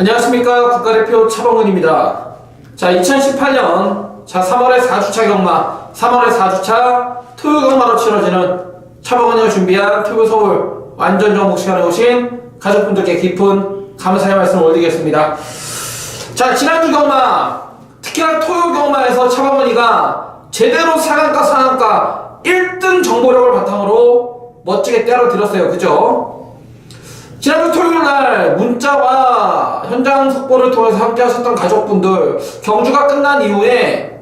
안녕하십니까 국가대표 차범근입니다. 자 2018년 자 3월의 4주차 경마 3월의 4주차 토요 경마로 치러지는 차범근이가 준비한 토요 서울 완전 정복 시간에 오신 가족분들께 깊은 감사의 말씀을 올리겠습니다. 자 지난주 경마 특히나 토요 경마에서 차범근이가 제대로 상한가 상한가 1등 정보력을 바탕으로 멋지게 때려드렸어요. 그죠? 지난주 토요일 날 문자와 현장 속보를 통해서 함께 하셨던 가족분들 경주가 끝난 이후에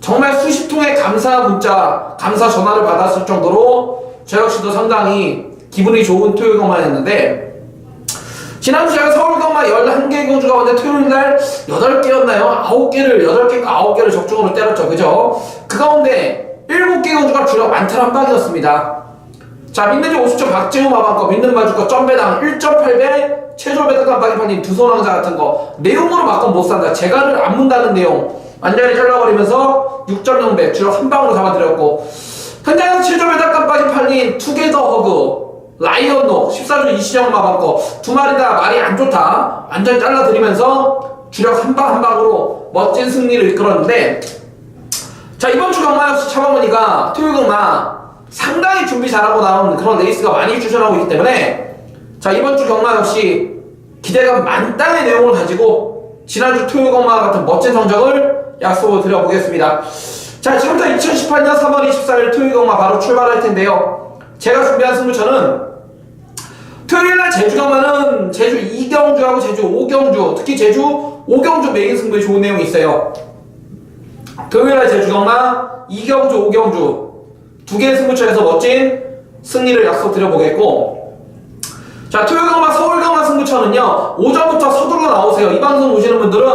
정말 수십 통의 감사 문자, 감사 전화를 받았을 정도로 저 역시도 상당히 기분이 좋은 토요일 경마였는데 지난주 제가 서울 경마 11개 경주 가운데 토요일 날 8개였나요? 9개를 8개가 9개를 적중으로 때렸죠. 그죠? 그 가운데 7개 경주가 주력 한 방이었습니다. 자, 민는지 50초 박재호 마방거, 믿는 마주거, 점배당 1.8배, 최저 배당 깜빡이 판님 두 손왕자 같은 거. 내용으로 바꿔 못 산다. 재갈을 안 문다는 내용. 완전히 잘라버리면서 6.0배, 주력 한 방으로 잡아드렸고. 현장에서 최저 배당 깜빡이 팔린 투게더 허그, 라이언노, 14주 이시정 마방거, 두 마리 다 말이 안 좋다. 완전히 잘라드리면서 주력 한 방 한 방으로 멋진 승리를 이끌었는데, 자, 이번 주 경마 역시 차범근이가 토요일 경마 상당히 준비 잘하고 나온 그런 레이스가 많이 추천하고 있기 때문에 자 이번 주 경마 역시 기대감 만땅의 내용을 가지고 지난주 토요일 경마 같은 멋진 성적을 약속을 드려보겠습니다. 자 지금부터 2018년 3월 24일 토요일 경마 바로 출발할 텐데요. 제가 준비한 승부처는 토요일날 제주 경마는 제주 2경주하고 제주 5경주 특히 제주 5경주 메인 승부에 좋은 내용이 있어요. 토요일날 제주 경마 2경주 5경주 두 개의 승부처에서 멋진 승리를 약속드려 보겠고. 자 토요일 경마 서울 경마 승부처는요 오전부터 서둘러 나오세요. 이 방송 보시는 분들은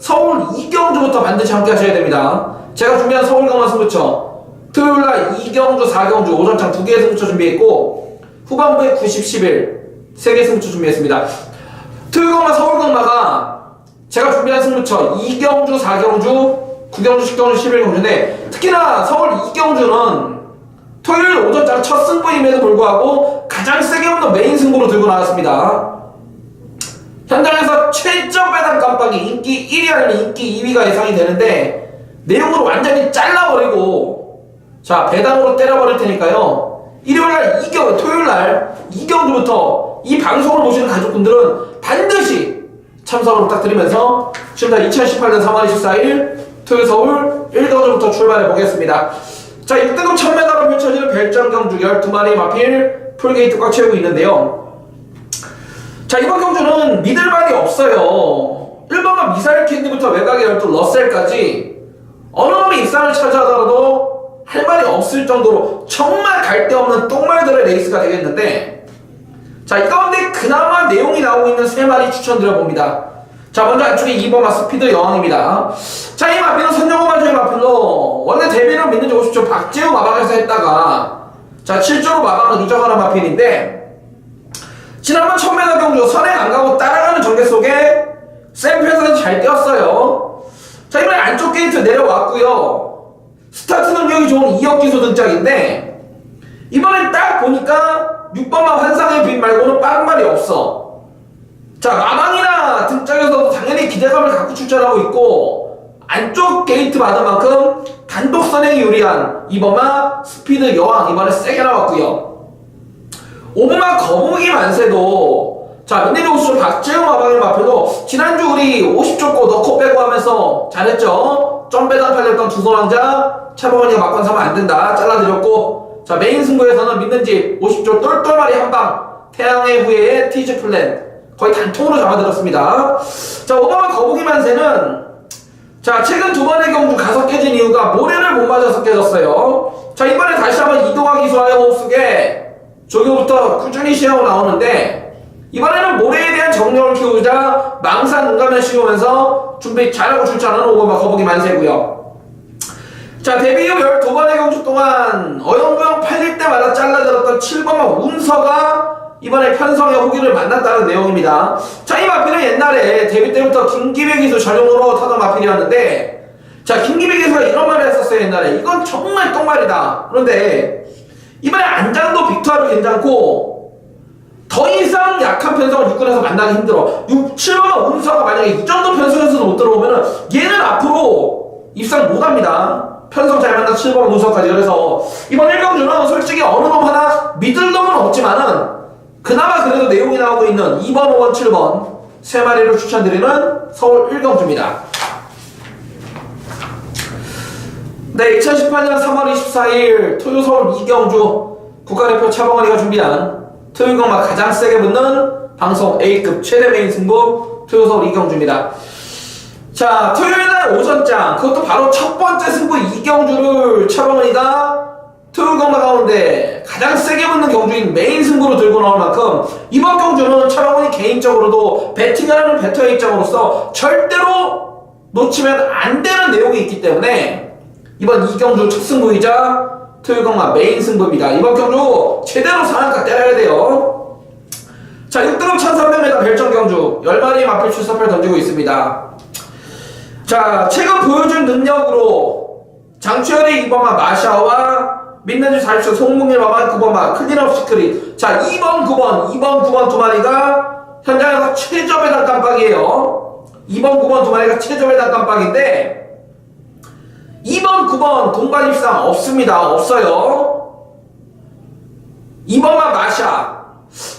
서울 이경주부터 반드시 함께 하셔야 됩니다. 제가 준비한 서울 경마 승부처. 토요일날 이경주 4경주 오전장 두 개의 승부처 준비했고 후반부에 90, 11 세 개의 승부처 준비했습니다. 토요일 경마 서울 경마가 제가 준비한 승부처 이경주 4경주 9경주 10경주 11경주인데 특히나 서울 이경주는 토요일 오전장 첫 승부임에도 불구하고 가장 세게 없는 메인 승부로 들고 나왔습니다. 현장에서 최저 배당 깜빡이 인기 1위 아니면 인기 2위가 예상이 되는데 내용으로 완전히 잘라버리고 자 배당으로 때려버릴 테니까요. 일요일날 이경 토요일날 이경주부터 이 방송을 보시는 가족분들은 반드시 참석을 부탁드리면서 지금 다 2018년 3월 24일 토요일 서울 1경주부터 출발해 보겠습니다. 자, 6등급 1000m로 펼쳐지는 별장 경주 12마리 마필 풀게이트 꽉 채우고 있는데요. 자, 이번 경주는 믿을만이 없어요. 1번만 미사일 캔디부터 외곽의 열두 러셀까지 어느 놈이 입상을 차지하더라도 할 말이 없을 정도로 정말 갈 데 없는 똥말들의 레이스가 되겠는데 자, 이 가운데 그나마 내용이 나오고 있는 세 마리 추천드려봅니다. 자, 먼저 안쪽에 2번 스피드 여왕입니다. 자, 이 마필은 선정호 마주의 마필로 원래 데뷔를 믿는지 50초 박재우 마방에서 했다가 자, 7조로 마방을 누적하는 마필인데 지난번 1000m 경주 선행 안 가고 따라가는 전개 속에 샘플에서 잘 뛰었어요. 자, 이번에 안쪽 게이트 내려왔고요. 스타트 능력이 좋은 이역 기소 등짝인데 이번엔 딱 보니까 6번만 환상의 빛 말고는 빠른 말이 없어. 자, 마방이나 등짝에서도 당연히 기대감을 갖고 출전하고 있고, 안쪽 게이트 받은 만큼 단독 선행이 유리한 이번만 스피드 여왕 이번에 세게 나왔고요. 오브만 거북이 만세도 자, 민내리 오수 박재영 마방의 마표도 지난주 우리 50조 거 넣고 빼고 하면서 잘했죠? 점배당 팔렸던 두 손왕자 차범원이가 막건 사면 안 된다. 잘라드렸고 자, 메인 승부에서는 믿는지 50조 똘똘마리 한방 태양의 후예의 티즈 플랜 거의 단통으로 잡아들었습니다. 자, 오바마 거북이 만세는 자, 최근 두 번의 경주 가서 깨진 이유가 모래를 못 맞아서 깨졌어요. 자, 이번에 다시 한번 이동하기 좋아요 호흡속에 조교부터 꾸준히 시행하고 나오는데 이번에는 모래에 대한 정력을 키우자 망상 눈가면 씌우면서 준비 잘하고 출전하는 오바마 거북이 만세고요. 자, 데뷔 후 12번의 경주 동안 어영부영 팔릴 때마다 잘라들었던 7번만 운서가 이번에 편성의 호기를 만났다는 내용입니다. 자, 이 마필은 옛날에 데뷔 때부터 김기배 기수 전용으로 타던 마필이었는데, 자, 김기배 기수가 이런 말을 했었어요, 옛날에. 이건 정말 똥말이다. 그런데, 이번에 안장도 빅투아도 괜찮고, 더더 이상 약한 편성을 육군에서 만나기 힘들어. 6, 7번 운수가 만약에 이 정도 편성에서도 못 들어오면은 얘는 앞으로 입상 못 합니다. 편성 잘 만나 7번 운수까지. 그래서 이번 1경주는 솔직히 어느 놈 하나 믿을 놈은 없지만은 그나마 그래도 내용이 나오고 있는 2번, 5번, 7번 세 마리를 추천드리는 서울 1경주입니다. 네, 2018년 3월 24일 토요 서울 이경주 국가대표 차범원이가 준비한 토요경마 가장 세게 붙는 방송 A급 최대 메인 승부 토요 서울 이경주입니다. 자, 토요일 날 오전장 그것도 바로 첫 번째 승부 이경주를 차범원이가 토요경마 가운데 가장 세게 붙는 경주인 메인 승부로 들고 나올 만큼 이번 경주는 차범원이 개인적으로도 배팅을 하는 배터의 입장으로서 절대로 놓치면 안 되는 내용이 있기 때문에 이번 이 경주 첫 승부이자 토요경마 메인 승부입니다. 이번 경주 제대로 상한가 때려야 돼요. 자, 6등급 1300m 별정 경주 10마리 마필 출사표를 던지고 있습니다. 자, 최근 보여준 능력으로 장추열의 이번마 마샤와 민낯주 40초 송문일 마마 9번마 클린업 시크릿 자 2번 9번 2번 9번 두 마리가 현장에서 최저 배당 깜빡이에요 2번 9번 두 마리가 최저 배당 깜빡인데 2번, 9번 동반 입상 없습니다. 없어요. 2번만 마샤.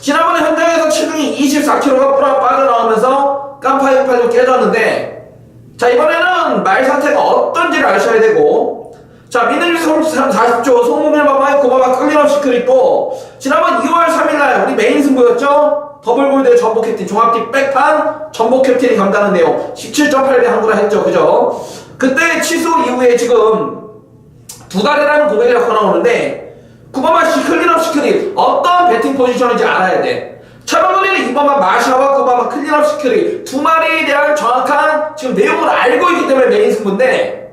지난번에 현장에서 체중이 24kg가 뿌라 빠져나오면서 깜파 68도 깨졌는데 자 이번에는 말 상태가 어떤지를 아셔야 되고 자 미늘리 40조 송문일 바바의 고바바 클린업 시크릿도 지난번 2월 3일날 우리 메인 승부였죠? 더블골드 전복 캡틴 종합팀 백판 전복 캡틴이 감당한 내용 17.8배 한구라 했죠. 그죠? 그때 취소 이후에 지금 두 달이라는 고백이 갖고 나오는데 9번만 시클린업 시크릿 어떤 배팅 포지션인지 알아야 돼. 차범근이는 2번만 마샤와 9번만 클린업 시크릿 두 마리에 대한 정확한 지금 내용을 알고 있기 때문에 메인 승부인데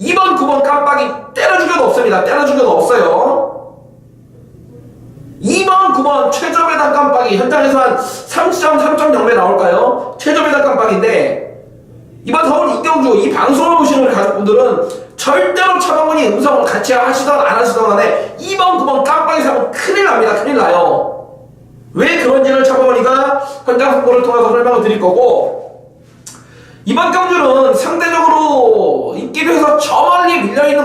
2번, 9번 깜빡이 때려주겨도 없습니다. 때려주겨도 없어요. 2번, 9번 최저 배당 깜빡이 현장에서 한 3.3.0배 나올까요? 최저 배당 깜빡인데 이번 서울 이경주 이 방송을 보시는 가족분들은 절대로 차범근이 음성을 같이 하시던 안 하시던 간에 2번, 9번 깜빡이 사면 큰일 납니다. 큰일 나요. 왜 그런지를 차범근이가 현장 속보를 통해서 설명을 드릴 거고 이번 경주는 상대적으로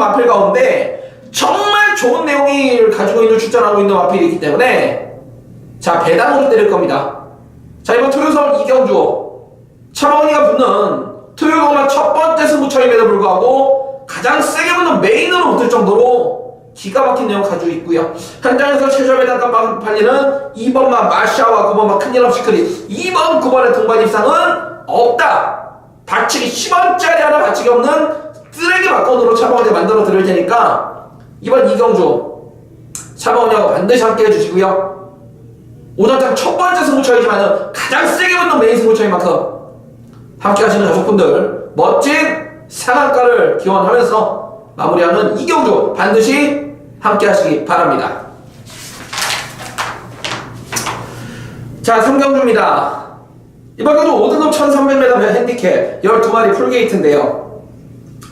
마필 가운데 정말 좋은 내용을 가지고 있는 출전하고 있는 마필이기 때문에 자 배당으로 때릴 겁니다. 자 이번 토요서울 이경주 차범원이가 붙는 토요일공만 첫 번째 승부처임에도 불구하고 가장 세게 붙는 메인으로 붙을 정도로 기가 막힌 내용 가지고 있고요. 현장에서 최저 배당가 팔리는 2번만 마샤와 9번만 큰일업 시크릿 2번 9번의 동반 입상은 없다. 받치기 10원짜리 하나 받치기 없는 쓰레기 막건으로 차범원이 만들어 드릴 테니까 이번 이경주 차범원이하고 반드시 함께 해주시고요. 오전장 첫 번째 승부처이지만 가장 세게 붙는 메인 승부처인 만큼 함께 하시는 가족분들 멋진 상한가를 기원하면서 마무리하는 이경주 반드시 함께 하시기 바랍니다. 자 3경주입니다. 이번 경주 5등급 1300m 핸디캡 12마리 풀게이트인데요.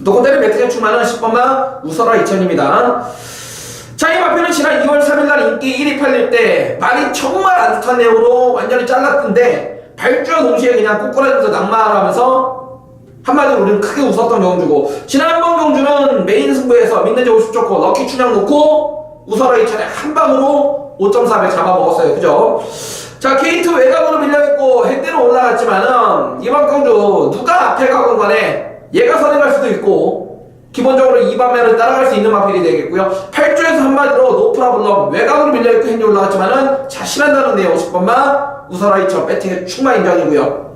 노고대를 매트게 출마는 10번마 우설아 2000입니다. 자, 이 마표는 지난 2월 3일날 인기 1위 팔릴 때 말이 정말 안 좋다는 내용으로 완전히 잘랐던데 발주와 동시에 그냥 꼬꾸라지면서 낙마하면서 한마디로 우리는 크게 웃었던 경주고 지난번 경주는 메인 승부에서 민는지 50 좋고 럭키 춘향 놓고 우설아 2000에 한 방으로 5.4배 잡아먹었어요. 그죠? 자, K2 외곽으로 밀려있고 핵대로 올라갔지만은 이번 경주 누가 앞에 가건 간에 얘가 선행할 수도 있고 기본적으로 2반면을 따라갈 수 있는 마필이 되겠고요. 8조에서 한마디로 노프라 블럼 외곽으로 밀려있고 핵이 올라갔지만은 자신한다는 내용 10번만 우설아 2천 배팅의 충마 인정이고요.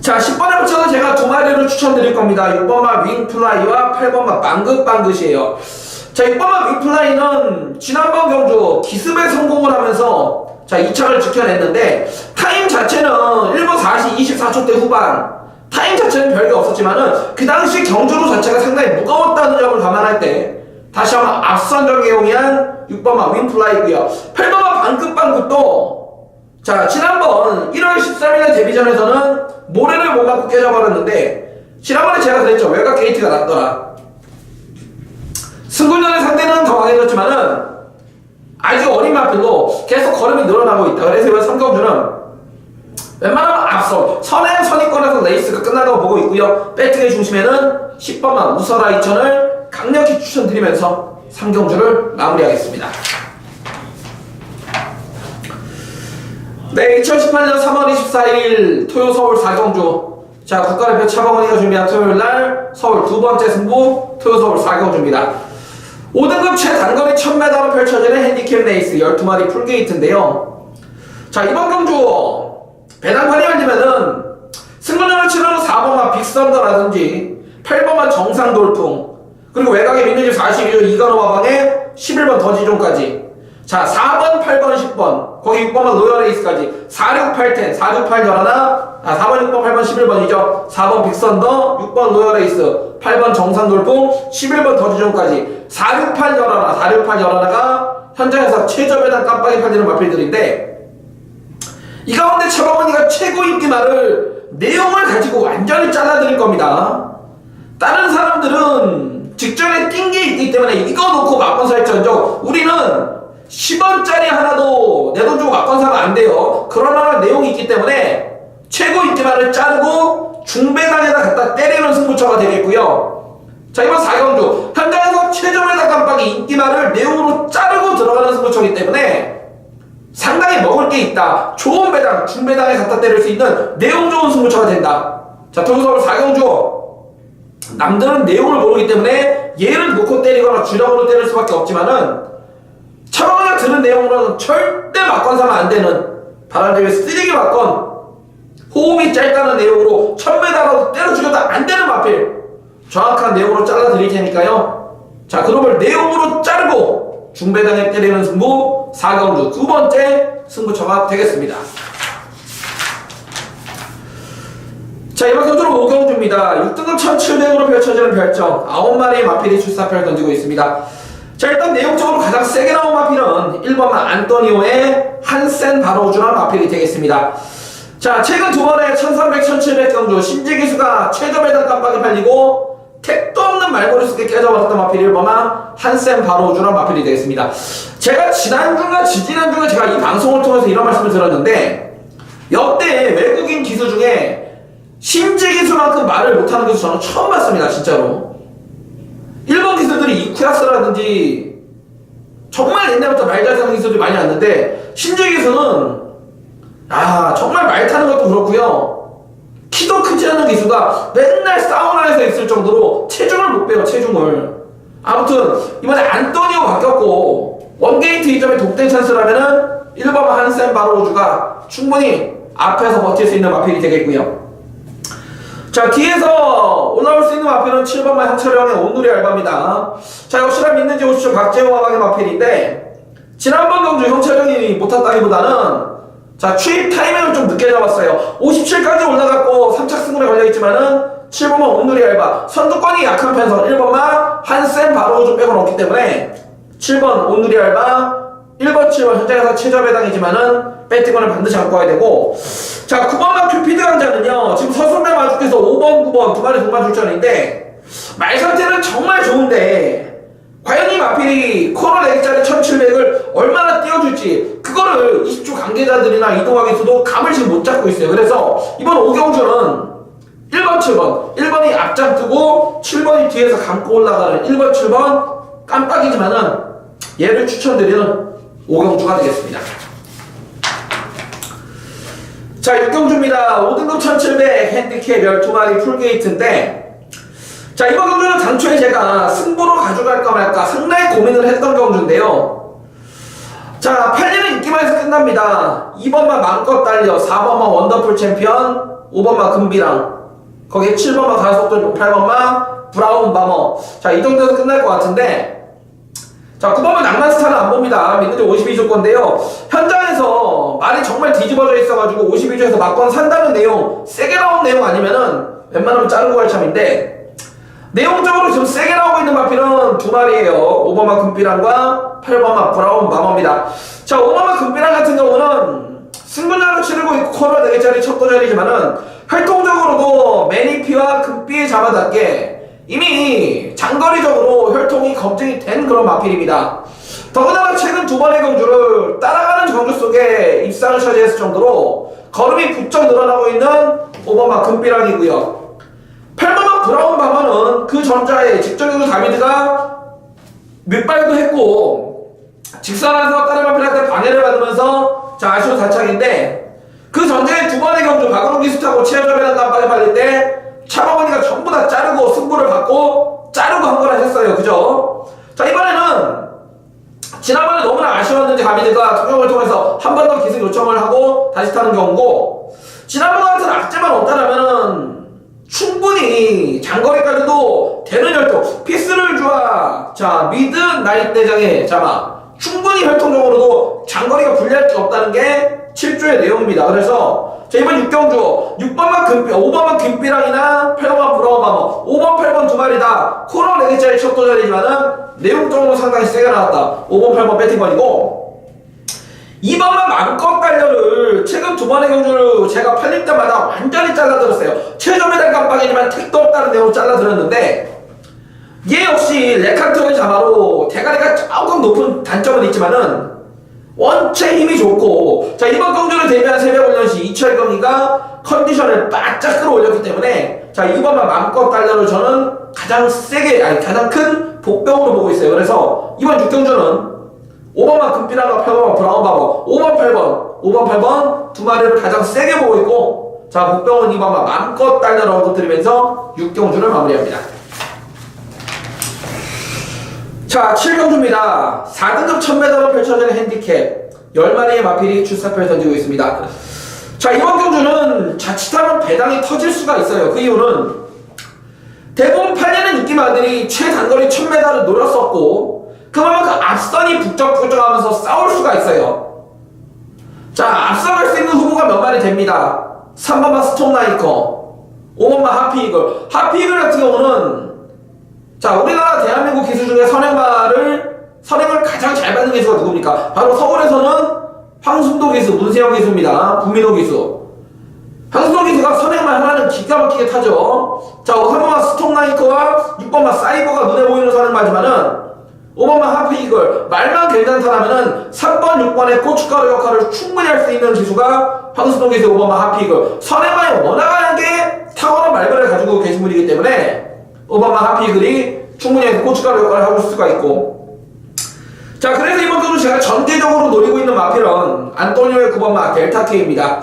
자, 10번에 붙여서 제가 두 마리를 추천드릴 겁니다. 6번만 윙플라이와 8번만 방긋방긋이에요. 자, 6번만 윙플라이는 지난번 경주 기습에 성공을 하면서 자, 2차를 지켜냈는데 타임 자체는 1분 40, 24초 대 후반 타임 자체는 별게 없었지만은 그 당시 경주로 자체가 상당히 무거웠다는 점을 감안할 때 다시 한번 앞선적 내용이한 6번마 윈플라이고요. 8번마 방긋방긋도 자 지난번 1월 13일 데뷔전에서는 모래를 못 맞고 깨져버렸는데 지난번에 제가 그랬죠. 외곽 게이트가 났더라. 승군전의 상대는 더 강해졌지만은 아주 어린 마필로 계속 걸음이 늘어나고 있다. 그래서 이번 삼경주는 웬만하면 앞서 선행 선입권에서 레이스가 끝난다고 보고 있고요. 배팅의 중심에는 10번만 우서라 이천을 강력히 추천드리면서 삼경주를 마무리하겠습니다. 네, 2018년 3월 24일 토요 서울 4경주. 자, 국가대표 차범원이가 준비한 토요일 날 서울 두 번째 승부 토요 서울 4경주입니다. 5등급 최단거리 1000m로 펼쳐지는 핸디캡 레이스 12마리 풀게이트인데요. 자, 이번 경주 배당판이 열리면은 승부전을 치르는 4번만 빅선더라든지 8번만 정상돌풍 그리고 외곽에 민주집 42조 이간호 마방에 11번 더지종까지. 자 4번 8번 10번 거기 6번만 로열레이스까지. 4, 6, 8, 10 4, 6, 8 열하나. 아 4번 6번 8번 11번이죠. 4번 빅선더 6번 로열레이스 8번 정상돌풍 11번 더지종까지. 4, 6, 8 열하나 4, 6, 8 열하나가 현장에서 최저 배당 깜빡이 팔리는 마필들인데 이 가운데 차범원이가 최고 인기말을 내용을 가지고 완전히 잘라드릴 겁니다. 다른 사람들은 직전에 낀 게 있기 때문에 이거 놓고 막건 살지언정 우리는 10원짜리 하나도 내 돈 주고 막건 사면 안 돼요. 그러나 내용이 있기 때문에 최고 인기말을 자르고 중배당에다 갖다 때리는 승부처가 되겠고요. 자 이번 4경주 현장에서 최저배당 깜빡이 인기말을 내용으로 자르고 들어가는 승부처이기 때문에 상당히 먹을 게 있다. 좋은 배당, 중배당에 갖다 때릴 수 있는 내용 좋은 승부처가 된다. 자, 토요서울 4경주. 남들은 내용을 모르기 때문에 얘를 놓고 때리거나 주력으로 때릴 수밖에 없지만은 차범이가 들은 내용으로는 절대 맞건 사면 안 되는 바람대회 쓰레기 맞건 호흡이 짧다는 내용으로 천배당으로 때려 죽여도 안 되는 마필 정확한 내용으로 잘라 드릴 테니까요. 자, 그놈을 내용으로 자르고 중배당에 때리는 승부 4경주 두 번째 승부처가 되겠습니다. 자, 이번 경주는 5경주입니다. 6등급 1700으로 펼쳐지는 별점 9마리의 마필이 출사표를 던지고 있습니다. 자, 일단 내용적으로 가장 세게 나온 마필은 1번만 안토니오의 한센 바로주란 마필이 되겠습니다. 자, 최근 두 번의 1300, 1700 경주 신지기수가 최저 배당 깜빡이 팔리고 택도 없는 말고리 속에 깨져버렸던 마필이 1번만 한센 바로주란 마필이 되겠습니다. 제가 지난주가 지지난주에 제가 이 방송을 통해서 이런 말씀을 드렸는데 역대 외국인 기수 중에 신지 기수만큼 말을 못하는 기수 저는 처음 봤습니다 진짜로 일본 기수들이 이쿠야스라든지 정말 옛날부터 말 잘 타는 기수들이 많이 왔는데 신지 기수는 아 정말 말 타는 것도 그렇고요 키도 크지 않은 기수가 맨날 사우나에서 있을 정도로 체중을 못 빼요 체중을. 아무튼 이번에 안토니오 바뀌었고 원게이트 이점에 독된 찬스라면은 1번 한센 바로우주가 충분히 앞에서 버틸 수 있는 마필이 되겠고요. 자 뒤에서 올라올 수 있는 마필은 7번만 형철형의 온누리 알바입니다. 자 역시나 믿는지 오십시오. 박재호 화방의 마필인데 지난번 경주 형철형이 못탔다기보다는 자 취입 타이밍을 좀 늦게 잡았어요. 57까지 올라갔고 3착 승부에 걸려있지만은 7번만 온누리 알바 선두권이 약한 편선 1번만 한센 바로우주 빼고는 없기 때문에 7번 온누리 알바 1번 7번 현장에서 최저 배당이지만은 배팅권을 반드시 갖고 와야 되고. 자 9번만 큐피드 강자는요 지금 서순배 마주께서 5번 9번 두 마리 동반 출전인데 말 상태는 정말 좋은데 과연 이 마필이 코너 4개짜리 1700을 얼마나 줄지. 그거를 20주 관계자들이나 이동하기수도 감을 지금 못 잡고 있어요. 그래서 이번 오경주는 1번 7번. 1번이 앞장 뜨고 7번이 뒤에서 감고 올라가는 1번 7번. 깜빡이지만은 얘를 추천드리는 오경주가 되겠습니다. 자 6경주입니다. 5등급 1700 핸디캡 12마리 풀게이트인데 자 이번 경주는 당초에 제가 승부로 가져갈까 말까 상당히 고민을 했던 경주인데요 자 8년은 인기만에서 끝납니다. 2번만 마음껏 달려. 4번만 원더풀 챔피언. 5번만 금비랑. 거기에 7번만 가속도 8번만 브라운 바머. 자 이 정도에서 끝날 것 같은데. 자 9번만 낭만스타는 안 봅니다. 민는지 52조 건데요. 현장에서 말이 정말 뒤집어져 있어가지고 52조에서 막건 산다는 내용 세게 나온 내용 아니면은 웬만하면 자르고 갈 참인데 내용적으로 지금 세게 나오고 있는 마필은 두 마리예요 5번만 금비랑과 8번만 브라운 마머입니다 자 5번만 금비랑 같은 경우는 승부전을 치르고 있고 코너 4개짜리 첫 도전이지만은 활동적으로도 매니피와 금비의 자마답게 이미 장거리적으로 혈통이 검증이 된 그런 마필입니다. 더군다나 최근 두 번의 경주를 따라가는 경주 속에 입상을 차지했을 정도로 걸음이 부쩍 늘어나고 있는 오바마 금비랑이고요. 8번만 브라운 바머는 그 전자에 직전적으로 다비드가 밑발도 했고 직선에서 다른 마필한테 방해를 받으면서 자 아쉬운 사착인데 그 전자에 두 번의 경주 기수타고 체험점이라는 깜빡이 팔릴 때 차범원이가 전부 다 자르고 승부를 받고 자르고 한걸 하셨어요 그죠? 자 이번에는 지난번에 너무나 아쉬웠는지 가비드가 통역을 통해서 한 번 더 기술 요청을 하고 다시 타는 경우고 지난번 같은 악재만 없다라면은 충분히 장거리까지도 되는 혈통 피스를 주아 자 미드 나이트 대장에 자마 충분히 혈통적으로도 장거리가 불리할 게 없다는 게 7조의 내용입니다. 그래서 자 이번 6경주 6번만 금비 5번만 금비랑이나 8번만 브라우바머 5번 8번 두 마리 다 코너 4개짜리 첫 도전이지만은 내용적으로 상당히 세게 나왔다. 5번 8번 배팅권이고 2번만 마음껏 달려를 최근 두 번의 경주를 제가 팔릴 때마다 완전히 잘라들었어요. 매달 깜빡이지만 택도 없다는 내용을 잘라들었는데 얘 역시 레칸트의 자마로 대가리가 조금 높은 단점은 있지만은 원체 힘이 좋고 자 이번 경주를 대비한 새벽 훈련시 이철경이가 컨디션을 바짝 끌어올렸기 때문에 자 이번만 마음껏 달려를 저는 가장 세게 아니 가장 큰 복병으로 보고 있어요. 그래서 이번 6경주는 5번만 금비라가 8번만 브라운바버 5번 8번 5번 8번 두 마리를 가장 세게 보고 있고 자 복병은 2번만 마음껏 달려라고 드리면서 6경주를 마무리합니다. 자, 7경주입니다. 4등급 1000m로 펼쳐지는 핸디캡 10마리의 마필이 출사표를 던지고 있습니다. 자, 이번 경주는 자칫하면 배당이 터질 수가 있어요. 그 이유는 대부분 8년의 느낌아들이 최단거리 1000m를 노렸었고 그만큼 앞선이 북적북적하면서 싸울 수가 있어요. 자, 앞서갈 수 있는 후보가 몇 마리 됩니다. 3번만 스톤라이커 5번만 하피이글 하피이글 같은 경우는 자, 우리나라 대한민국 기수 중에 선행마를 선행을 가장 잘 받는 기수가 누굽니까? 바로 서울에서는 황순도 기수, 문세영 기수입니다. 구민호 기수. 황순도 기수가 선행마 하나는 기가 막히게 타죠. 자, 3번만 스톱나이커와 6번만 사이버가 눈에 보이는 선행마지만은 5번만 하프이글 말만 괜찮다라면은 3번, 6번의 고춧가루 역할을 충분히 할 수 있는 기수가 황순도 기수 5번만 하프이글. 선행마에 워낙하게 탁월한 말발을 가지고 계신 분이기 때문에 오바마 하피글이 충분히 고춧가루 역할을 하고 있을 수가 있고. 자 그래서 이번 주도 제가 전개적으로 노리고 있는 마필은 안토니오의 9번 마 델타K입니다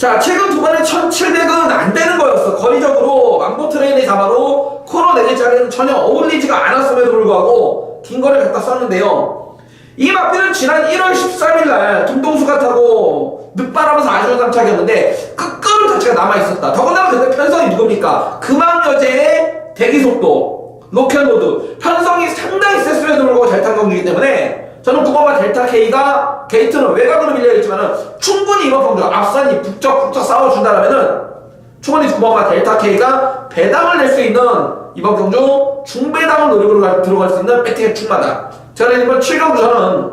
자 최근 두 번의 1700은 안 되는 거였어. 거리적으로 왕보 트레인의 자마로 코너 4개짜리는 전혀 어울리지가 않았음에도 불구하고 긴 거를 갖다 썼는데요. 이 마필은 지난 1월 13일 날 김동수가 타고 늦바람에서 아쉬운 상착이었는데 끝끈 자체가 남아있었다. 더군다나 그때 편성이 누굽니까? 금왕여제의 대기속도, 로켓로드, 편성이 상당히 셌음에도 불구하고 잘 탄 경주이기 때문에 저는 9번마 델타 K가 게이트는 외곽으로 밀려 있지만 충분히 이번 경주 앞선이 북적 북적 싸워준다면은 충분히 9번마 델타 K가 배당을 낼 수 있는 이번 경주 중배당을 노리고 갈- 들어갈 수 있는 배팅의 충마다. 저는 이번 7경주 저는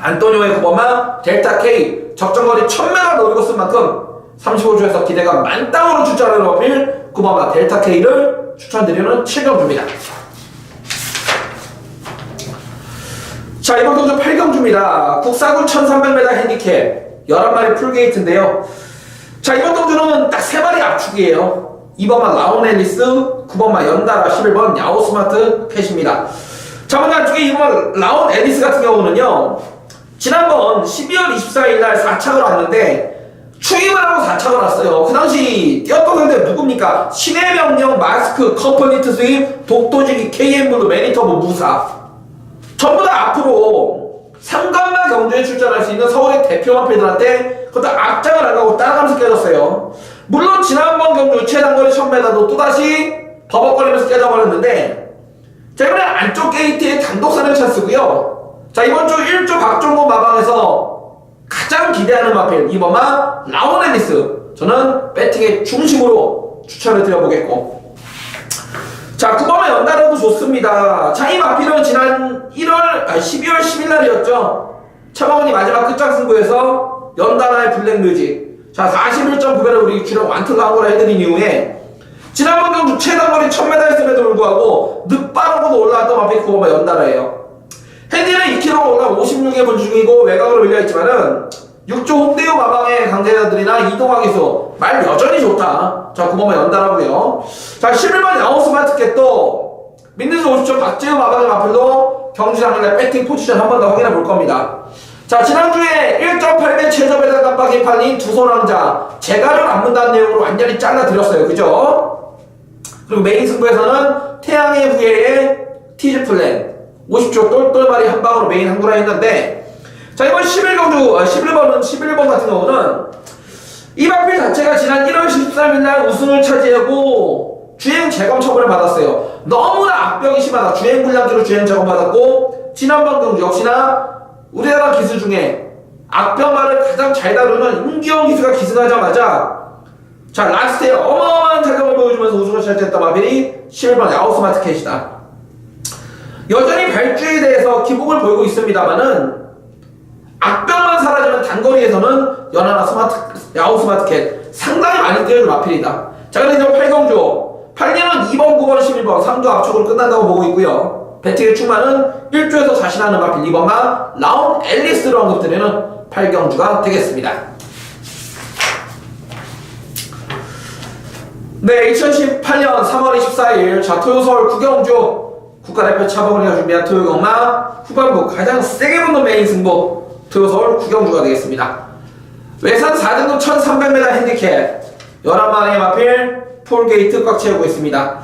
안토니오의 9번마 델타 K 적정거리 1000m 노리고 쓴 만큼 35주에서 기대가 만땅으로 출전하는 어필 9번마 델타 K를 추천드리는 7경주입니다. 자, 이번 경주 8경주입니다. 국사군 1300m 핸디캡 11마리 풀게이트인데요. 자, 이번 경주는 딱 3마리 압축이에요. 2번만 라온 앨리스, 9번만 연달아 11번 야오스마트 펫입니다. 자, 먼저 안쪽에 2번 라온 앨리스 같은 경우는요. 지난번 12월 24일 날 4착을 왔는데 추임을 하고 4착을 왔어요. 그 당시 뛰었던 상대 누굽니까? 신의 명령, 마스크, 컴퍼니트 스윙, 독도지기, KM블루, 매니터브, 무사. 전부 다 앞으로 상관마 경주에 출전할 수 있는 서울의 대표 마필들한테 그것도 악장을 안 가고 따라가면서 깨졌어요. 물론 지난번 경주 최단거리 1000m도 또다시 버벅거리면서 깨져버렸는데 자 이번엔 안쪽 게이트의 단독선행 찬스고요. 자 이번 주 1조 박종곤 마방에서 가장 기대하는 마필 이번만 라온 앨리스 저는 배팅의 중심으로 추천을 드려보겠고 자 9번만 연달아도 좋습니다. 자 이 마필은 지난 1월 아 12월 10일 날이었죠. 차범원이 마지막 끝장 승부에서 연달아의 블랙 뮤직 자 41.9배를 우리 주력 완투가 한 거라 해드린 이후에 지난번 경주 최단거리 1000m 했음에도 불구하고 늦바라고도 올라왔던 마필 9번만 연달아예요. 핸디는 2kg 올라 56의 분주 중이고 외곽으로 밀려있지만은 6조 홍대우 마방의 강제자들이나 이동하기수 말 여전히 좋다. 자 9번만 연달하고요. 자 11번 야오스마트 겟도 민드스 50초 박재우 마방의 마필도 경주 당일날 배팅 포지션 한 번 더 확인해 볼 겁니다. 자 지난주에 1.8배 최저배당 깜빡이 팔린 두손왕자 재가를 안 문다는 내용으로 완전히 잘라드렸어요. 그죠? 그리고 메인 승부에서는 태양의 후예의 티즈 플랜 50초 똘똘마리 한 방으로 메인 한구라 했는데 자 이번 11경주 아, 11번은 11번 같은 경우는 이 마필 자체가 지난 1월 13일 날 우승을 차지하고 주행 재검 처분을 받았어요. 너무나 악병이 심하다. 주행 불량주로 주행 재검 받았고 지난번 경주 역시나 우리나라 기수 중에 악병말을 가장 잘 다루는 임기영 기수가 기승하자마자 자 라스트에 어마어마한 자격을 보여주면서 우승을 차지했던 마필이 11번 야오스마트켓이다. 여전히 발주에 대해서 기복을 보이고 있습니다만은 악병만 사라지는 단거리에서는 연하나 스마트 야후 스마트캣 상당히 많이 뛰어줄 마필이다. 자 그래서 이제 8경주 8년은 2번, 9번, 11번 3조 압축으로 끝난다고 보고 있고요. 배팅의 충만은 1조에서 자신하는 마필 2번만 라운 앨리스로 언급드리는 8경주가 되겠습니다. 네, 2018년 3월 24일 자 토요서울 구경주 국가대표 차범근이가 준비한 토요경마 후반부 가장 세게 붙는 메인 승부 토요서울 구경주가 되겠습니다. 외산 4등급 1300m 핸디캡 11마리의 마필 폴게이트 꽉 채우고 있습니다.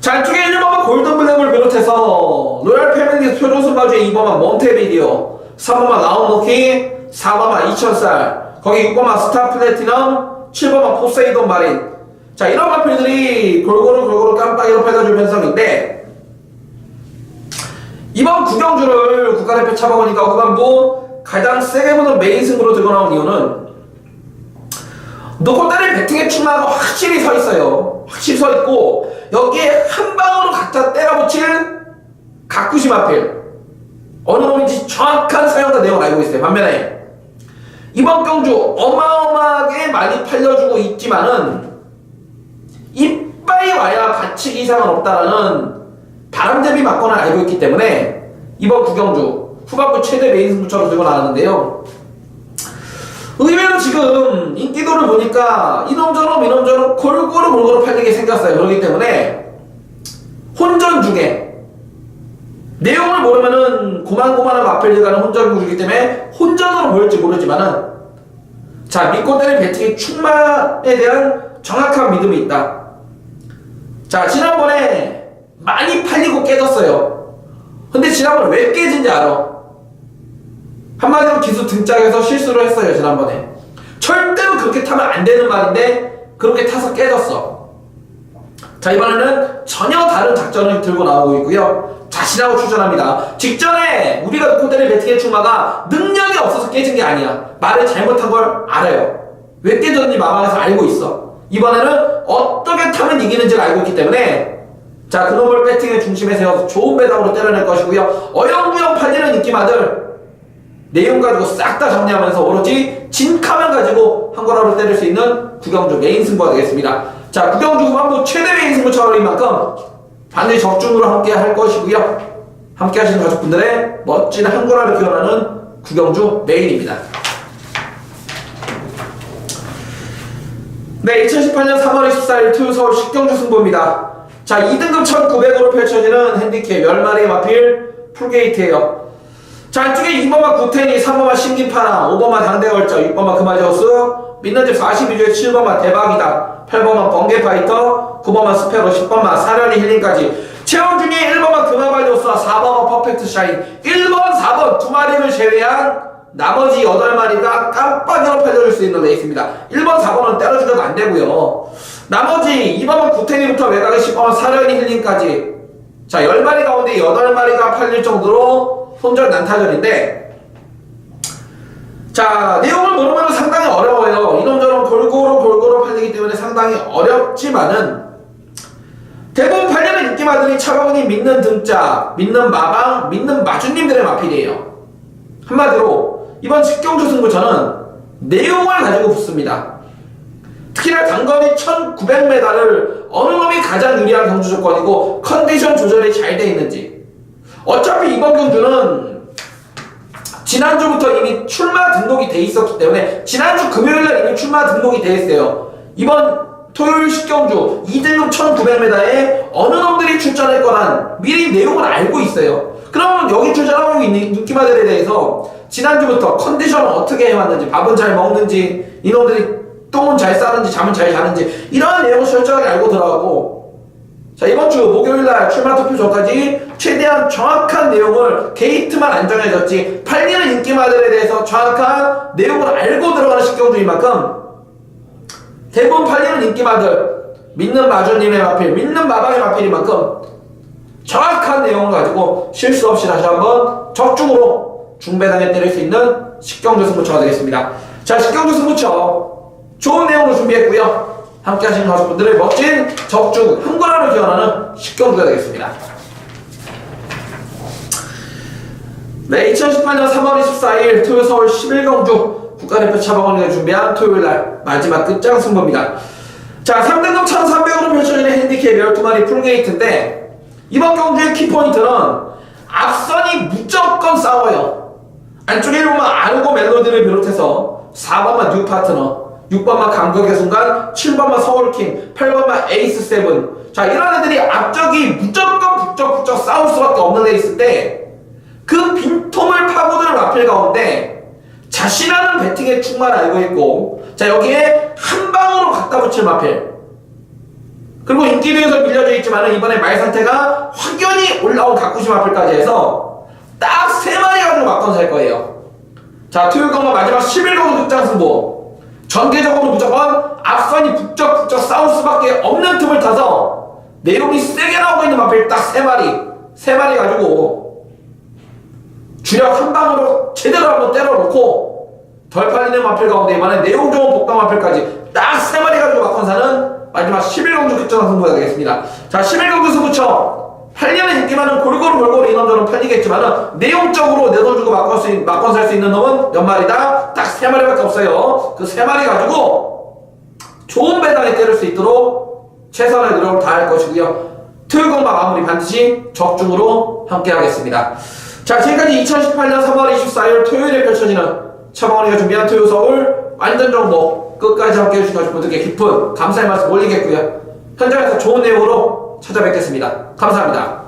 자, 이쪽에 1번만 골든블랙을 비롯해서 로얄 패밀리 표준순 바주의 2번만 몬테비디오 3번만 라운로키 4번만 2000살 거기 6번만 스타 플래티넘 7번만 포세이돈 마린 자 이런 마필들이 골고루 골고루 깜빡이로 패다줄 편성인데 이번 구경주를 국가대표 차범으니까 후반부 가장 세게 보는 메인 승부로 들고 나온 이유는 노골다리 배팅의 충마가 확실히 서 있어요. 확실히 서 있고 여기에 한 방으로 갖다 때려붙일 가꾸시 마필 어느 놈인지 정확한 사용자 내용을 알고 있어요. 반면에 이번 경주 어마어마하게 많이 팔려주고 있지만은 이빨이 와야 가치기 이상은 없다라는 바람잡이 맞건을 알고 있기 때문에 이번 구경주 후반부 최대 메인 승부처럼 들고 나왔는데요. 의외로 지금 인기도를 보니까 이놈저놈 이놈저놈 골고루 골고루 팔리게 생겼어요. 그렇기 때문에 혼전 중에 내용을 모르면은 고만고만한 마필들 가는 혼전구주기 때문에 혼전으로 보일지 모르지만은 자 믿고 때는 배팅의 충만에 대한 정확한 믿음이 있다. 자 지난번에 많이 팔리고 깨졌어요. 근데 지난번에 왜 깨진지 알아? 한마디로 기수 등짝에서 실수를 했어요 지난번에. 절대로 그렇게 타면 안 되는 말인데 그렇게 타서 깨졌어. 자 이번에는 전혀 다른 작전을 들고 나오고 있고요. 자신하고 출전합니다. 직전에 우리가 때린 배팅의 충마가 능력이 없어서 깨진 게 아니야. 말을 잘못한 걸 알아요. 왜 깨졌는지 마음에서 알고 있어. 이번에는 어떻게 타면 이기는지를 알고 있기 때문에 자 그놈을 배팅의 중심에 세워서 좋은 배당으로 때려낼 것이고요. 어영부영 팔리는 인기마들 내용 가지고 싹 다 정리하면서 오로지 진카만 가지고 한 거라로 때릴 수 있는 구경주 메인 승부가 되겠습니다. 자, 구경주 후반부 최대 메인 승부 차원인 만큼 반드시 적중으로 함께 할 것이고요. 함께 하시는 가족분들의 멋진 한 거라를 기원하는 구경주 메인입니다. 네, 2018년 3월 24일 토요 서울 식경주 승부입니다. 자, 2등급 1900으로 펼쳐지는 핸디캡 10마리의 마필 풀게이트예요. 자, 이쪽에 2번만 구텐이, 3번만 신기파나, 5번만 당대걸저, 6번만 금화저우스, 민낯집 42조에 7번만 대박이다, 8번만 번개파이터, 9번만 스페로, 10번만 사련이 힐링까지. 체험 중에 1번만 금화발조스와 4번만 퍼펙트 샤인, 1번, 4번 두 마리를 제외한 나머지 8마리가 깜빡이로 팔려줄 수 있는 레이스입니다. 1번, 4번은 때려주려도 안 되고요. 나머지 2번만 구텐이부터 외곽에 10번만 사련이 힐링까지. 자, 10마리 가운데 8마리가 팔릴 정도로 손절 난타전인데 자 내용을 모르면 상당히 어려워요. 이놈저놈 골고루 골고루 팔리기 때문에 상당히 어렵지만은 대부분 팔리는 인기마들이 차가운이 믿는 등자 믿는 마방 믿는 마주님들의 마필이에요. 한마디로 이번 직경주 승부처는 내용을 가지고 붙습니다. 특히나 단거리 1900m를 어느 놈이 가장 유리한 경주 조건이고 컨디션 조절이 잘 돼 있는지 어차피 이번 경주는 지난주부터 이미 출마 등록이 돼 있었기 때문에 지난주 금요일날 이미 출마 등록이 돼 있어요. 이번 토요일 식경주 2등급 1900m에 어느 놈들이 출전할 거란 미리 내용을 알고 있어요. 그러면 여기 출전하고 있는 인기마들에 대해서 지난주부터 컨디션을 어떻게 해왔는지 밥은 잘 먹는지 이놈들이 똥은 잘 싸는지 잠은 잘 자는지 이러한 내용을 철저하게 알고 들어가고 자 이번 주 목요일 날 출마 투표 전까지 최대한 정확한 내용을 게이트만 안 정해졌지 팔리는 인기마들에 대해서 정확한 내용을 알고 들어가는 식경주인 만큼 대부분 팔리는 인기마들 믿는 마주님의 마필 믿는 마방의 마필인 만큼 정확한 내용을 가지고 실수 없이 다시 한번 적중으로 중배당에 때릴 수 있는 식경주 승부처가 되겠습니다. 자 식경주 승부처 좋은 내용을 준비했고요 함께 하시는 가족분들의 멋진 적중 흥분함을 기원하는 식경주가 되겠습니다 네, 2018년 3월 24일 토요 서울 11경주 국가대표 차범원이가 준비한 토요일 날 마지막 끝장 승부입니다. 자, 3등급 1,300으로 펼쳐지는 핸디캡 12마리 풀게이트인데 이번 경주의 키포인트는 앞선이 무조건 싸워요. 안쪽에 보면 아르고 멜로디를 비롯해서 4번만 뉴 파트너, 6번만 감격의 순간, 7번만 서울킹, 8번만 에이스 세븐. 자, 이런 애들이 앞쪽이 무조건 북적북적 싸울 수밖에 없는 레이스 때그 빈통을 파고드는 마필 가운데 자신하는 배팅에 충만 알고 있고 자 여기에 한 방으로 갖다 붙일 마필. 그리고 인기도에서 밀려져 있지만 이번에 말 상태가 확연히 올라온 가쿠시 마필까지 해서 딱 세 마리 가지고 맞건 살 거예요. 자 토요일 경마 마지막 11강 극장 승부 전개적으로 무조건 앞선이 북적북적 싸울 수밖에 없는 틈을 타서 내용이 세게 나오고 있는 마필 딱 세 마리 세 마리 가지고 주력 한 방으로 제대로 한번 때려놓고 덜 팔리는 마필 가운데 이번에 내용 좋은 복강 마필까지 딱 세 마리 가지고 막건 사는 마지막 11경주 극전한 승부가 되겠습니다. 자, 11경주 승부처 팔리는 인기 많은 골고루 골고루 인원들은 팔리겠지만은 내용적으로 내 돈 주고 막건 수, 막건 살 수 있는 놈은 몇 마리다? 딱 세 마리밖에 없어요. 그 세 마리 가지고 좋은 배당에 때릴 수 있도록 최선의 노력을 다할 것이고요. 토요일공마 마무리 반드시 적중으로 함께 하겠습니다. 자, 지금까지 2018년 3월 24일 토요일에 펼쳐지는 차범원이가 준비한 토요 서울 완전 정보 끝까지 함께 해주신 가족분들께 깊은 감사의 말씀 올리겠고요. 현장에서 좋은 내용으로 찾아뵙겠습니다. 감사합니다.